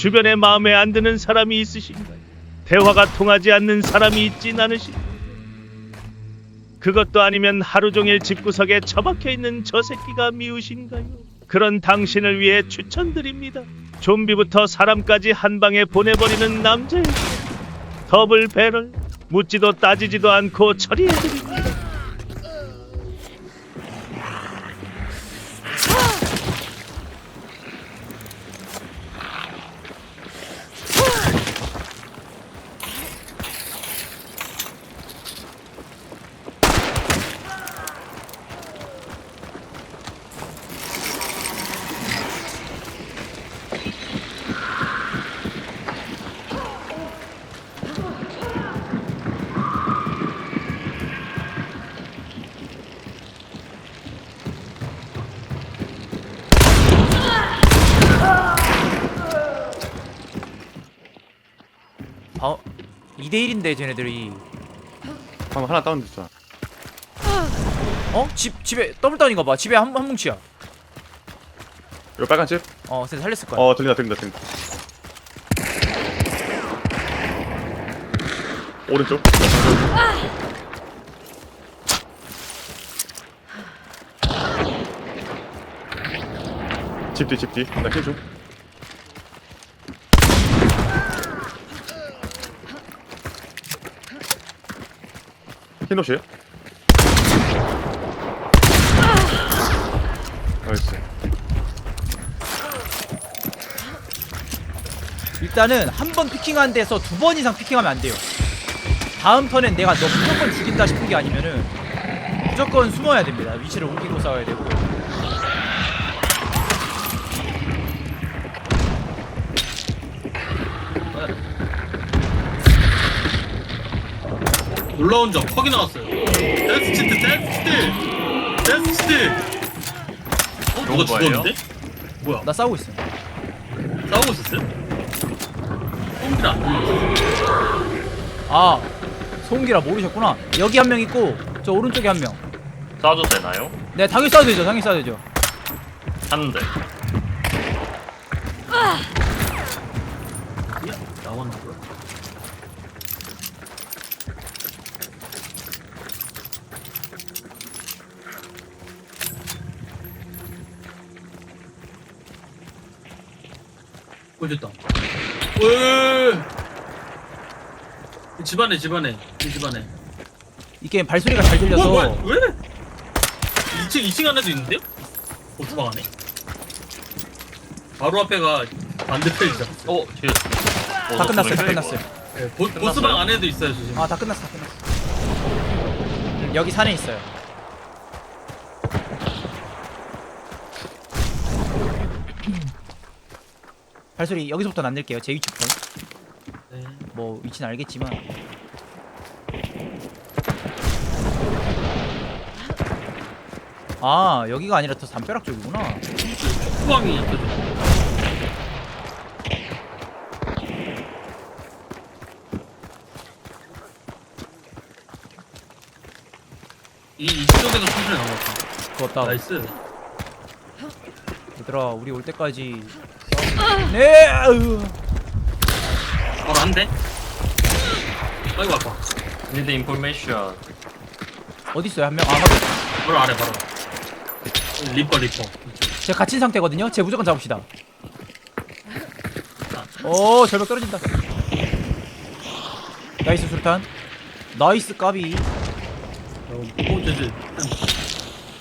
주변에 마음에 안 드는 사람이 있으신가요? 대화가 통하지 않는 사람이 있진 않으신가요? 그것도 아니면 하루 종일 집구석에 처박혀 있는 저 새끼가 미우신가요? 그런 당신을 위해 추천드립니다. 좀비부터 사람까지 한 방에 보내버리는 남자의 더블 배럴 묻지도 따지지도 않고 처리해드립니다. 2대1인데 쟤네들이 방금 하나 다운됐잖아. 어? 집 집에 더블 다운인가 봐 집에 한, 한 뭉치야 이거 빨간 집? 어 쟤네 살렸을 거야 어 들린다 들린다 들린다. 오른쪽. 집 뒤, 집 뒤. 나킬 좀. 흰옷이에요? 나이스. 일단은 한 번 피킹한 데서 두 번 이상 피킹하면 안 돼요 다음 턴엔 내가 너 무조건 죽인다 싶은 게 아니면은 무조건 숨어야 됩니다 위치를 옮기고 싸워야 되고 놀라운 점 퍽이 나왔어요. 댄스 치트, 댄스 치트, 댄스 치트. 어 누가 죽었는데? 뭐야? 나 싸우고 있어 싸우고 있었어요? 안 들렸어. 아 소음기라 모르셨구나 여기 한 명 있고 저 오른쪽에 한명 쏴도 되나요? 네 당연히 싸도 되죠 당연히 싸도 되죠 하는데 나왔나 왜? 집안에 집안에 이 집안에. 이 게임 발소리가 잘 들려서 뭐야 뭐야 왜? 2층 2층 안에도 있는데요? 어 주방 안에. 바로 앞에가 반대편이 시작. 어 뒤에 다 끝났어요 다 끝났어요 네, 보, 보스방 안에도 있어요 조심. 아다 끝났어 다 끝났어 음, 여기 산에 있어요 발소리 여기서부터 안 낼게요 제 위치부터 네. 뭐 위치는 알겠지만 아 여기가 아니라 더 담벼락 쪽이구나 후방이 있거든. 이 이쪽에서 천천히 넘어갔다. 좋았다 나이스. 얘들아 우리 올 때까지 싸우- 네 아유. 바로 한 대. 아이고 아파. need information 어디 있어요 한명 아 바로 아래 바로. 리퍼 리퍼. 제가 갇힌 상태거든요 제 무조건 잡읍시다 오 절벽 떨어진다 나이스 술탄 나이스 까비 오 저저.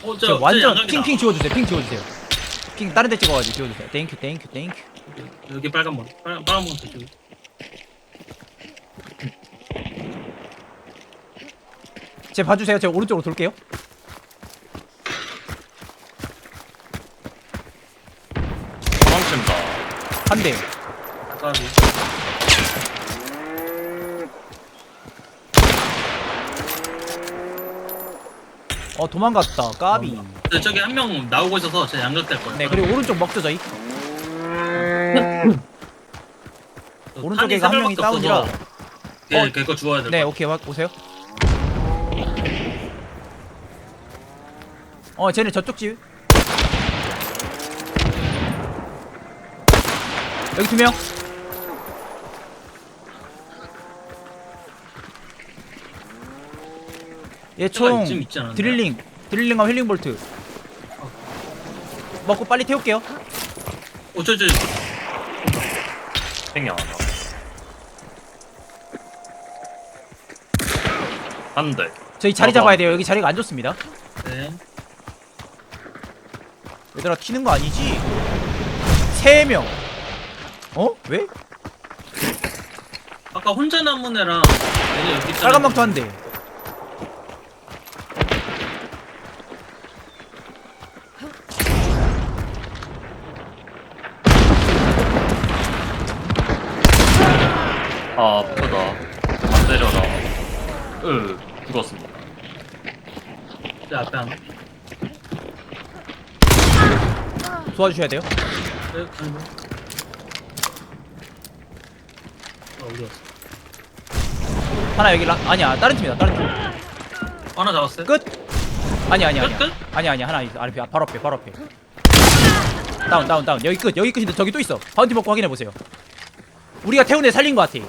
어, 저, 저 완전 양각이다. 핑핑 지워주세요 핑 지워주세요 핑 다른 데 찍어가지고 지워주세요. 땡큐 땡큐 땡큐 여기 빨간 번. 빨간 빨간 번 저기. 제 봐주세요. 제가 오른쪽으로 돌게요. 도망친다. 한대. 까비. 어 도망갔다. 까비 근데 저기 한 명 나오고 있어서 제 양각 될 거예요. 네, 그리고 오른쪽 먹죠, 저희. 음. 오른쪽에 그 한 명이 다운이라. 예, 어, 네, 어, 걔거 주워야 돼. 네, 거. 오케이 와, 오세요 어 쟤네 저쪽 집 여기 두명 얘총 예, 드릴링 드릴링과 힐링볼트 먹고 빨리 태울게요 어, 저, 저, 생각 안 나. 한 대. 저희 자리. 잡아야 돼요 여기 자리가 안 좋습니다 네. 얘들아 튀는 거 아니지? 세 명 어? 왜? 아까 혼자 남은 애랑 얘네 여기 있잖아. 빨간 망토 한 대 아, 아프다. 안 때려라. 으, 죽었습니다. 내 앞에 하나. 도와주셔야 돼요 네, 아니 뭐. 어, 어디 갔어? 하나 여기 라 아니야 다른 팀이다 다른 팀 하나 잡았어요? 끝? 아니 아니 아니 끝, 끝? 아니 아니 하나 있어 아래 바로 앞에 바로 앞에 다운 다운 다운 여기 끝 여기 끝인데 저기 또 있어 바운티 먹고 확인해 보세요 우리가 애 살린 거 같아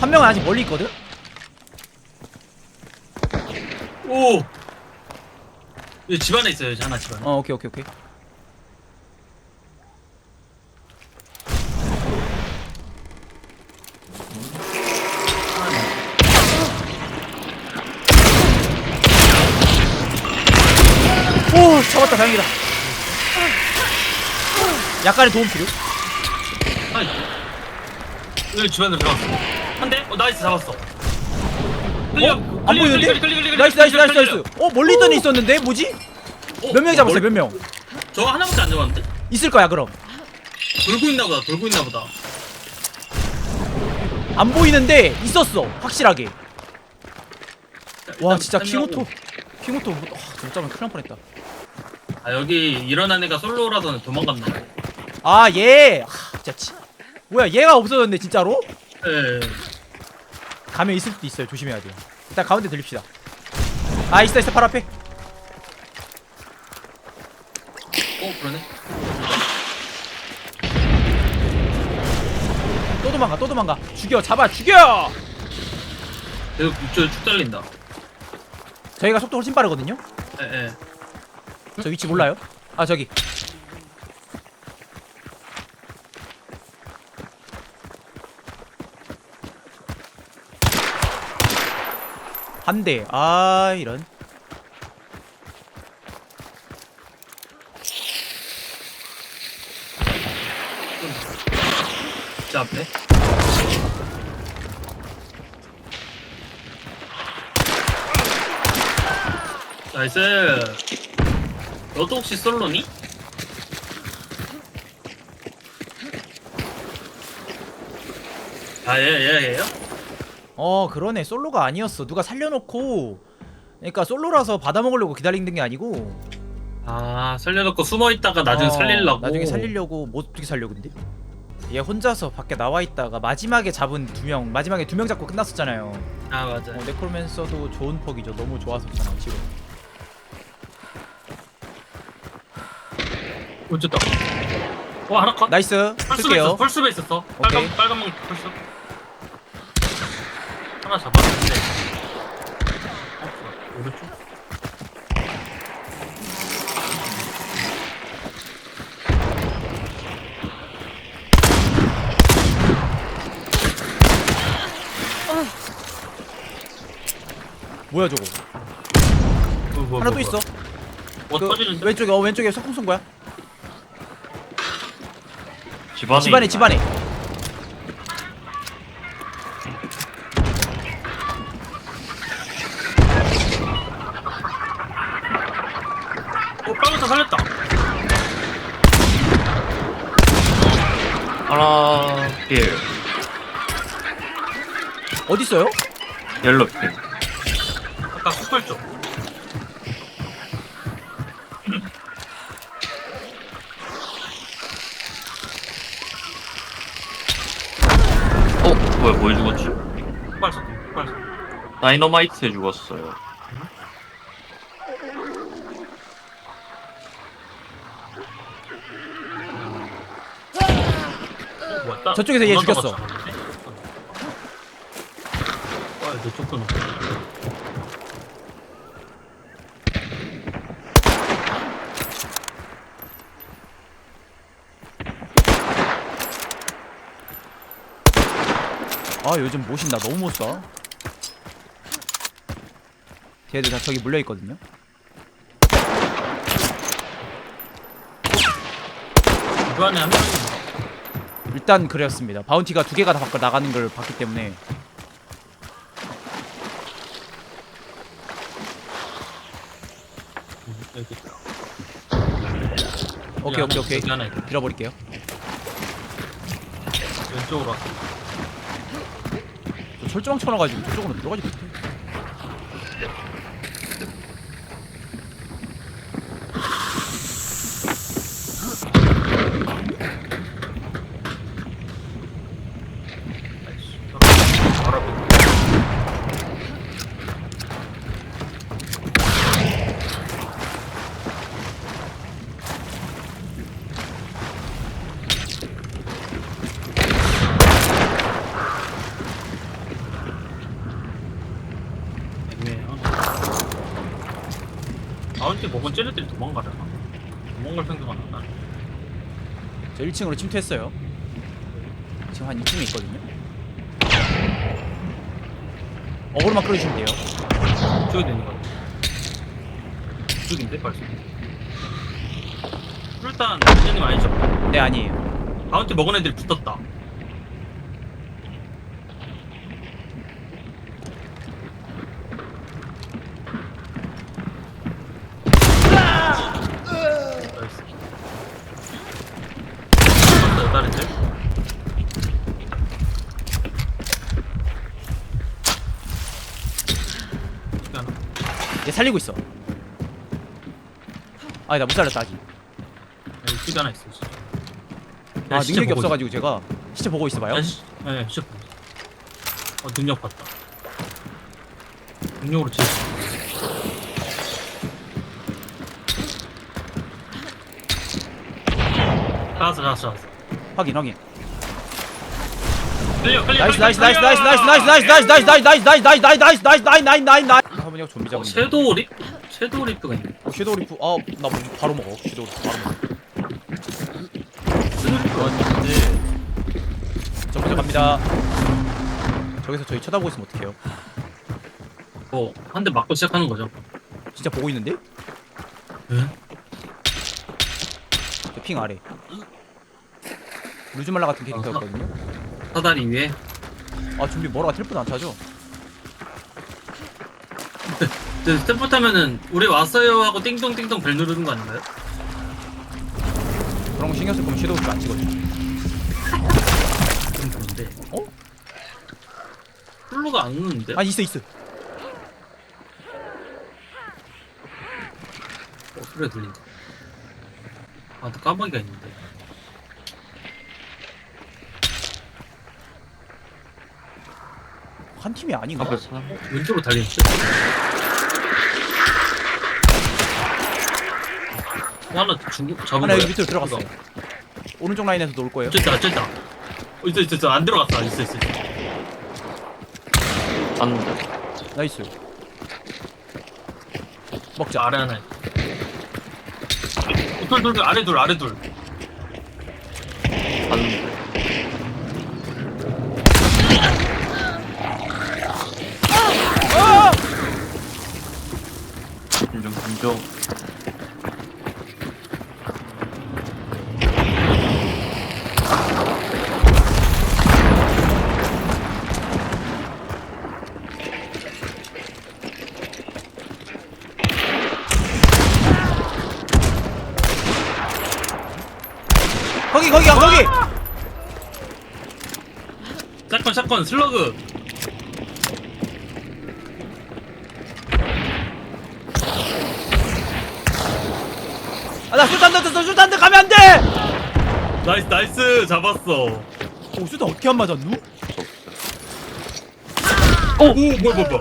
한 명은 아직 멀리 있거든 오! 여기 집 안에 있어요, 여기 하나 집 안에. 어 오케이 오케이 오케이 오 잡았다 다행이다 약간의 도움 필요 아이. 여기 집 안으로 들어갔어. 한 대? 어, 나이스, 잡았어. 클리어, 어? 안 클리어, 보이는데? 클리어, 클리어, 클리어, 나이스 나이스 클리어, 나이스 클리어. 나이스 어 멀리 애 있었는데 뭐지? 어, 몇 명 잡았어요 뭘- 몇 명? 저 하나밖에 안 잡았는데? 있을 거야 그럼 돌고 있나 보다, 돌고 있나 보다. 안 보이는데 있었어 확실하게 와 일단 진짜 한 킹오토 아, 못 잡으면 큰일 날 뻔했다 아, 여기 일어난 애가 솔로라서 도망갔네. 아얘 아, 진짜 치. 뭐야 얘가 없어졌네 진짜로? 예. 가면 있을 수도 있어요 조심해야 돼요 일단 가운데 들립시다 아 있어 있어 바로 앞에 어, 그러네. 또 도망가 또 도망가 죽여 잡아 죽여 여기 이쪽에 쭉 달린다. 저희가 속도 훨씬 빠르거든요 예, 예. 저 위치 몰라요? 아 저기 한 대. 아 이런. 저 앞에. 나이스. 너도 혹시 솔로니? 아, 예, 예, 예요? 어 그러네 솔로가 아니었어. 누가 살려놓고. 그러니까 솔로라서 받아먹으려고 기다리는 게 아니고. 아, 살려놓고 숨어 있다가 나중에 어, 살리려고. 나중에 살리려고 뭐 어떻게 살려 근데? 얘 혼자서 밖에 나와 있다가 마지막에 잡은 두 명, 마지막에 두 명 잡고 끝났었잖아요. 아, 맞아. 어, 네콜맨서도 좋은 퍽이죠. 너무 좋았었잖아 지금. 어쨌다. 와, 하나 컷. 나이스. 쓸게요. 있었어. 펄스가 있었어. 빨간 오케이. 빨간 망 펄스. 하나 잡았는데. 어, 오른쪽. 뭐야 저거? 뭐, 뭐, 하나 뭐, 또 뭐. 있어. 뭐 그 터지는데? 왼쪽에 어 왼쪽에 석궁 쏜 거야? 집안에. 집안에? 집안에. 어, 빨간색 살렸다. 하나, 필. 어디 있어요? 옐로 필. 아까 숯불 쪽. 어, 뭐야, 뭐 죽었지? 숯발 쏘. 숯발 쏘. 다이너마이트에 죽었어요. 따- 저쪽에서 얘 죽였어. 아, 내 쪽도 나. 아 요즘 모신 나 너무 못써. 걔들 다 저기 물려있거든요. 그 안에 한 명이 일단 그랬습니다. 바운티가 두 개가 다 밖으로 나가는 걸 봤기 때문에 여기. 오케이 오케이 오케이 여기 하나 있다. 밀어버릴게요 왼쪽으로 왔어. 저 철조망 쳐놔가지고 그쪽으로 들어가지 못해 바로 앞에. 애매해요. 다운티 먹은 쟤네들이 도망가려나? 도망갈 생각은 안 나네. 저 1층으로 침투했어요 지금 한 2층에 있거든요 어그로만 끌어주시면 돼요 이쪽에 되는 거 같아. 이쪽인데 벌써. 일단 원장님 아니죠? 네 아니에요 바운티 먹은 애들이 붙었다. 나이스. 붙었어요, 다른 애. 이렇게 하나. 얘 살리고 있어 아니 나 못 살렸다 아직 여기 하나 있어. 진짜. 아 능력이 보고 없어가지고 제가 시체 보고 있어봐요 야, 시, 네, 시작. 어, 능력 봤다. 능력으로 치. 나왔어, 나왔어, 나왔어. 확인 확인 클리어, 클리어. 나이스 나이스 나이스 클리어! 나이스 나이스 나이스 나이스 나이스 나이스 나이스 나이스 나이스 나이스 나이스 나이스 나이스 나이스 나이스 화분이가 좀비 어, 잡은 섀도우 립? 섀도우 립가 있네. 어, 섀도우 리프 아나 바로 먹어 섀도우 리프 바로 먹어 저 먼저 갑니다 저기서 저희 쳐다보고 있으면 어떡해요 어, 한 대 맞고 시작하는 거죠. 진짜 보고 있는데? 응? 저핑 아래 루즈말라 같은 캐릭터였거든요 사다리 위에. 아 좀비 뭐라가 텔포도 안 차죠? 그 스탬프 타면은 우리 왔어요 하고 띵동띵동 벨 누르는 거 아닌가요? 그런 거 신경 쓸 거면 섀도우 리프 안 치거든요 그런 건데. 어? 플로가 안 오는데? 아 있어 있어 어, 소리가 들린다. 아, 또 까마귀가 있는데. 한 팀이 아닌가? 앞에 사 왼쪽으로 달리는데? 어, 하나 중국 잡은 하나 거야? 여기 밑으로 들어갔어요 오른쪽 라인에서 놀 거예요 어쨌다, 어쨌다. 어, 있어, 있어, 있어. 안 들어갔어. 있어, 있어, 있어. 안돼 나이스 먹자 아래 하나. 있어. 어, 둘, 둘, 둘. 아래 둘, 아래 둘. 인정 인정 거기 거기야 거기 샷건, 샷건, 슬러그. 아나 술탄 던졌어 술탄 던 가면 안돼 나이스, 나이스. 잡았어. 오 술탄 어떻게 안 맞았누? 오, 뭐야, 뭐야, 뭐야.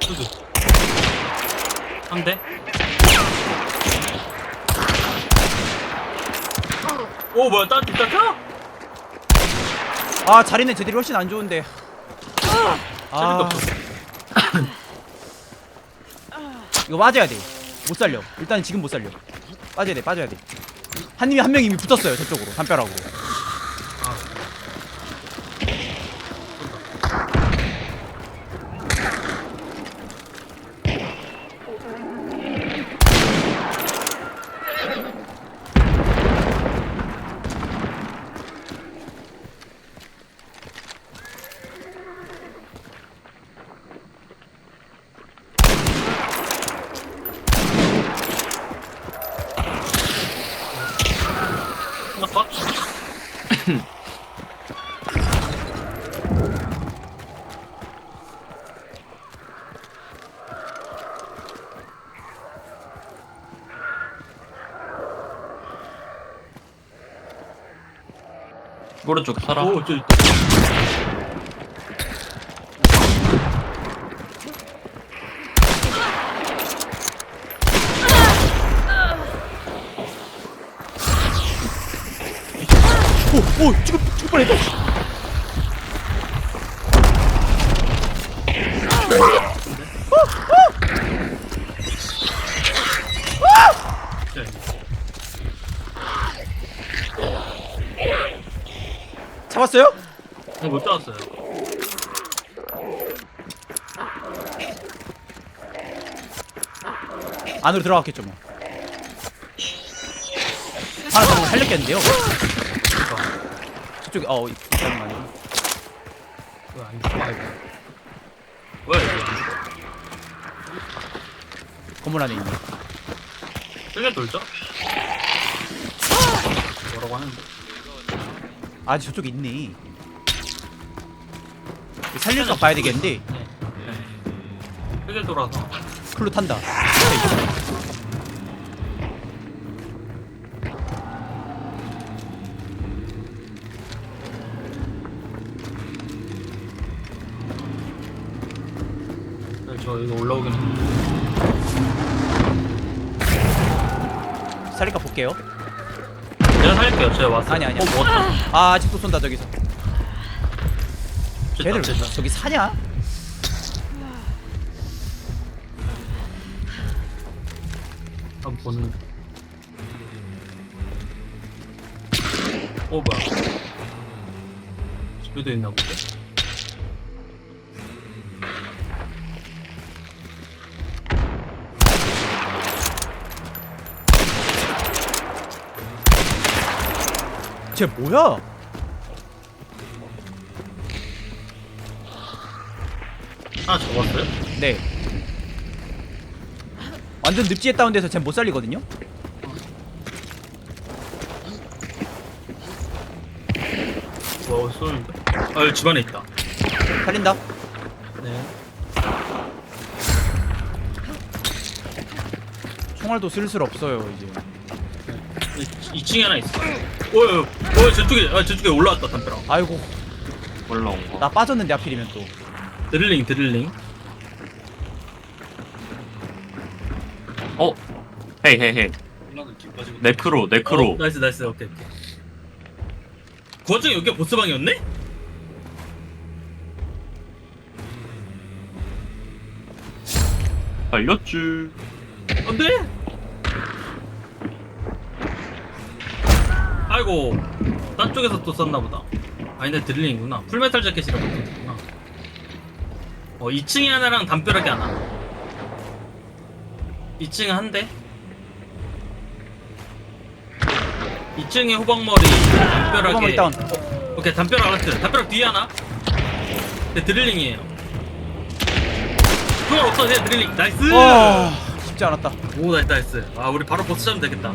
수두. 한 대. 오 뭐야 딴 뒷다 켜? 아 자리는 제대로 훨씬 안 좋은데 아 이거 빠져야 돼 못 살려. 일단 지금 못 살려. 빠져야 돼 빠져야 돼한 님이 한 명 이미 붙었어요 저쪽으로. 담벼락으로 하나 컷? 오른쪽 살아. 오 저 있다 오오 죽을 죽을 뻔했다 잡았어요? 어, 못 잡았어요 안으로 들어갔겠죠 뭐. 하나 더 살렸겠는데요? 저쪽에 어 이- 다른 거안 죽어 아이고. 이거 건물 안에 있네. 세게 돌죠? 뭐라고 하는데? 아 저쪽에 있네. 살릴까 봐야 되겠는데? 네. 세게 돌아서. 클로 탄다. 네, 저 이거 올라오긴 했는데. 살릴까 볼게요. 제가 살릴게요. 제가 왔어요. 아니 아니야. 어 먹었다 아 아직도 쏜다 저기서. 걔들 왜. 저기 사냐? 한번 보는. 어 뭐야? 집에도 있나 보네 쟤 뭐야? 하나 잡았어요? 네 완전 늪지에 다운돼서 쟤 못 살리거든요? 뭐 쏘는데? 아 여기 집안에 있다 살린다 네 총알도 슬슬 없어요 이제 2, 층에 하나 있어 오야 어 저쪽에 아 저쪽에 올라왔다 담벼락 아이고 올라온 거. 나 빠졌는데 하필이면 또 드릴링 드릴링 어? 헤이 헤이 헤이. 네크로 네크로. 어, 나이스 나이스 오케이 오케이 그 와중에 여기가 보스방이었네? 달렸쥬. 안 돼 아이고 딴 쪽에서 또 썼나 보다. 아닌데 드릴링이구나. 풀메탈 자켓이라고 썼구나. 어 2층에 하나랑 담벼락에 하나. 2층에 한대? 2층에 호박머리 담벼락에. 다운. 어, 오케이 담벼락 알았어 담벼락 뒤에 하나? 네 드릴링이에요. 총알 없어 네 드릴링. 나이스! 와 쉽지 않았다. 오 나이스 나이스. 아 우리 바로 보스 잡으면 되겠다